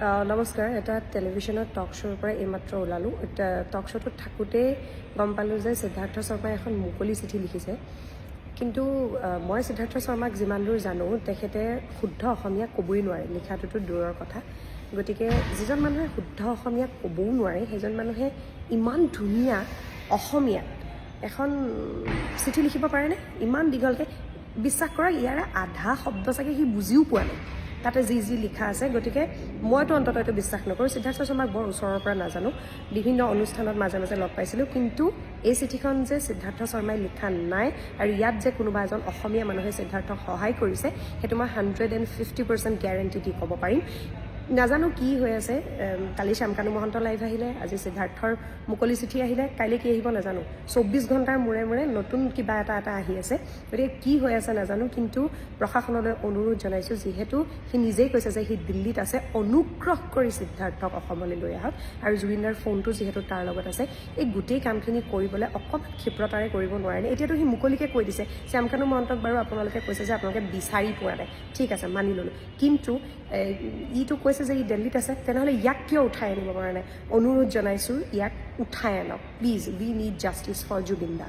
নমস্কাৰ এটা টেলিভিশ্যনত টক শ্ব'ৰ পৰা এইমাত্ৰ ওলালোঁ। টক শ্ব'টোত থাকোঁতেই গম পালোঁ যে সিদ্ধাৰ্থ শৰ্মাই এখন মুকলি চিঠি লিখিছে। কিন্তু মই সিদ্ধাৰ্থ শৰ্মাক যিমান দূৰ জানো তেখেতে শুদ্ধ অসমীয়া ক'বই নোৱাৰে। লিখাটোতো দূৰৰ কথা। গতিকে যিজন মানুহে শুদ্ধ অসমীয়া ক'বও নোৱাৰে সেইজন মানুহে ইমান ধুনীয়া অসমীয়াত এখন চিঠি লিখিব পাৰেনে? ইমান দীঘলকৈ। বিশ্বাস কৰক ইয়াৰে আধা শব্দ চাগে সি বুজিও পোৱা নাই। তাতে যি যি লিখা আছে, গতিকে মইতো অন্ততঃ এইটো বিশ্বাস নকৰোঁ। সিদ্ধাৰ্থ শৰ্মাক বৰ ওচৰৰ পৰা নাজানো। বিভিন্ন অনুষ্ঠানত মাজে মাজে লগ পাইছিলোঁ। কিন্তু এই চিঠিখন যে সিদ্ধাৰ্থ শৰ্মাই লিখা নাই আৰু ইয়াত যে কোনোবা এজন অসমীয়া মানুহে সিদ্ধাৰ্থক সহায় কৰিছে, সেইটো মই hundred and fifty percent guarantee দি ক'ব পাৰিম। নাজানো কি হৈ আছে কালি শ্যামকানু মহন্ত লাইভ আহিলে আজি সিদ্ধাৰ্থৰ মুকলি চিঠি আহিলে কাইলৈ কি আহিব নাজানো। চৌব্বিছ ঘণ্টাৰ মূৰে মূৰে নতুন কিবা এটা এটা আহি আছে। গতিকে কি হৈ আছে নাজানো কিন্তু প্ৰশাসনলৈ অনুৰোধ জনাইছোঁ যিহেতু সি নিজেই কৈছে যে সি দিল্লীত আছে অনুগ্ৰহ কৰি সিদ্ধাৰ্থক অসমলৈ লৈ আহক। আৰু জুবিনদাৰ ফোনটো যিহেতু তাৰ লগত আছে এই গোটেই কামখিনি কৰিবলৈ অকণমান ক্ষিপ্ৰতাৰে কৰিব নোৱাৰেনে এতিয়াতো সি মুকলিকৈ কৈ দিছে শ্যামকানু মহন্তক বাৰু আপোনালোকে কৈছে যে আপোনালোকে বিচাৰি পোৱা নাই। ঠিক আছে মানি ল'লোঁ। কিন্তু ইটো কৈছে যে ই দিল্লীত আছে তেনেহ'লে ইয়াক কিয় উঠাই আনিব পৰা নাই? অনুৰোধ জনাইছোঁ ইয়াক উঠাই আনক। Please we need justice for Zubeen da